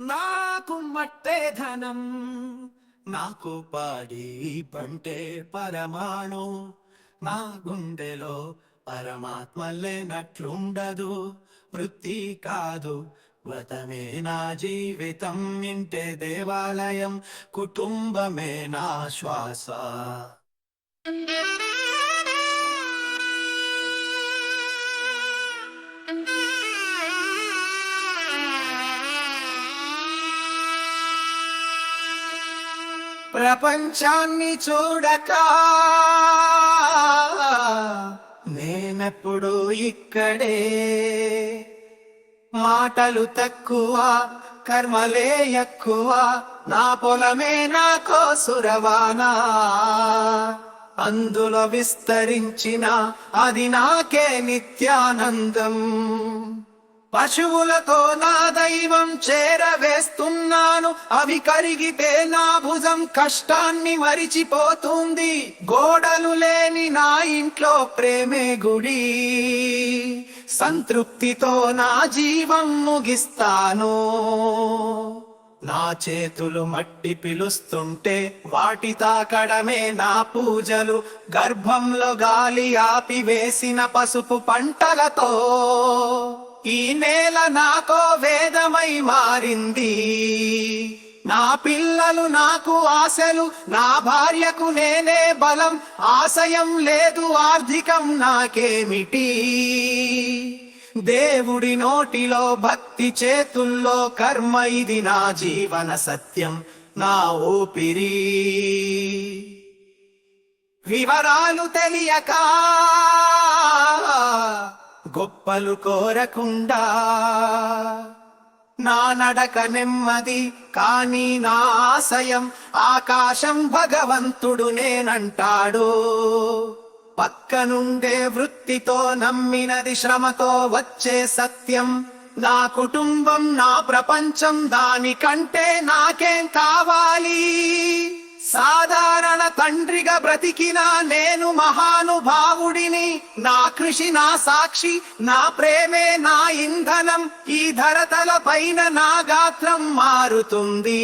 నాకు మట్టే ధనం నాకు పాడి పంటే పరమాణు. నా గుండెలో పరమాత్మ లేనట్లుండదు వృత్తి కాదు వ్రతమే నా జీవితం. ఇంటే దేవాలయం కుటుంబమే నా శ్వాస. ప్రపంచాన్ని చూడక నేనెప్పుడు ఇక్కడే. మాటలు తక్కువ కర్మలే ఎక్కువ నా పొలమే నాకో సురవానా. అందులో విస్తరించిన అది నాకే నిత్యానందం. పశువులతో నా దైవం చేరవేస్తున్నాను. అవి కరిగితే నా భుజం కష్టాన్ని మరిచిపోతుంది. గోడలు లేని నా ఇంట్లో ప్రేమే గుడి. సంతృప్తితో నా జీవం ముగిస్తాను. నా చేతులు మట్టి పిలుస్తుంటే వాటి తాకడమే నా పూజలు. గర్భంలో గాలి ఆపివేసిన పసుపు పంటలతో ఈ నేల నాకో వేదమై మారింది. నా పిల్లలు నాకు ఆశలు నా భార్యకు నేనే బలం ఆశయం లేదు ఆర్థికం నాకేమిటి? దేవుడి నోటిలో భక్తి చేతుల్లో కర్మ ఇది నా జీవన సత్యం నా ఊపిరి. వివరాలు తెలియక గొప్పలు కోరకుండా నా నడక నెమ్మది కానీ నా ఆశయం ఆకాశం భగవంతుడు నేనంటాడు. పక్కనుండే వృత్తితో నమ్మినది శ్రమతో వచ్చే సత్యం. నా కుటుంబం నా ప్రపంచం దానికంటే నాకేం కావాలి? సాధారణ తండ్రిగా బ్రతికిన నేను మహానుభావుడిని నా కృషి నా సాక్షి నా ప్రేమే నా ఇంధనం ఈ ధరతల పైన నా గాత్రం మారుతుంది.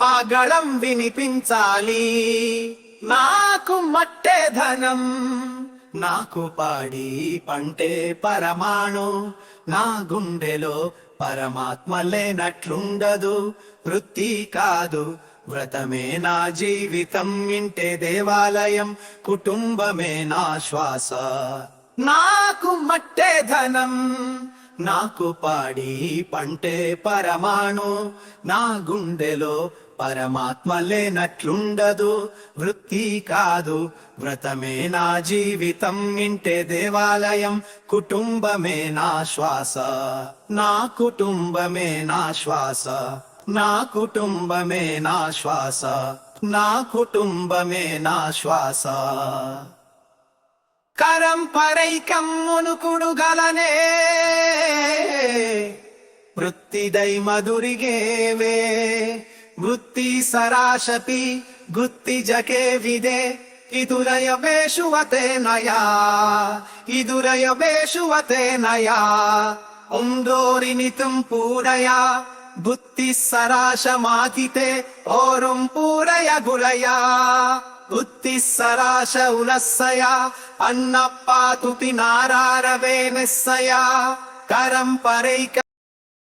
పాగళం వినిపించాలి. నాకు మట్టే ధనం నాకు పాడి పంటే పరమాణు నా గుండెలో పరమాత్మ లేనట్లుండదు వృత్తి కాదు వ్రతమే నా జీవితం ఇంటే దేవాలయం కుటుంబమే నా శ్వాస. నాకు మట్టే ధనం నాకు పాడి పంటే పరమాణు నా గుండెలో పరమాత్మ లేనట్లుండదు వృత్తి కాదు. వ్రతమే నా జీవితం ఇంటే దేవాలయం కుటుంబమే నా శ్వాస. నా కుటుంబమే నా శ్వాస. నా కుటుంబమే నా శ్వాస నా కుటుంబమే నా శ్వాస కరంపరై కమ్మునుకుడుగలనే ವೃತ್ತಿದೈ ಮಧುರಿಗೇವೆ ವೃತ್ತಿ ಸರಾಶಪಿ ಗುತ್ತಿ ಜಕೇವಿದೆ ಇದುರಯ ಬೇಷುವತೆ ನಯ ಇದುರಯ ಬೇಷುವತೆ ನಯ. ಒಂದೋರಿನಿತುಂ ಪೂರಯ புத்தி சராசமாகிதே ஓரும் பூரய குலயா புத்தி சராச உலசயா அன்னப்பா துபி நாராரவே நெஸ்ஸயா கரம் பறை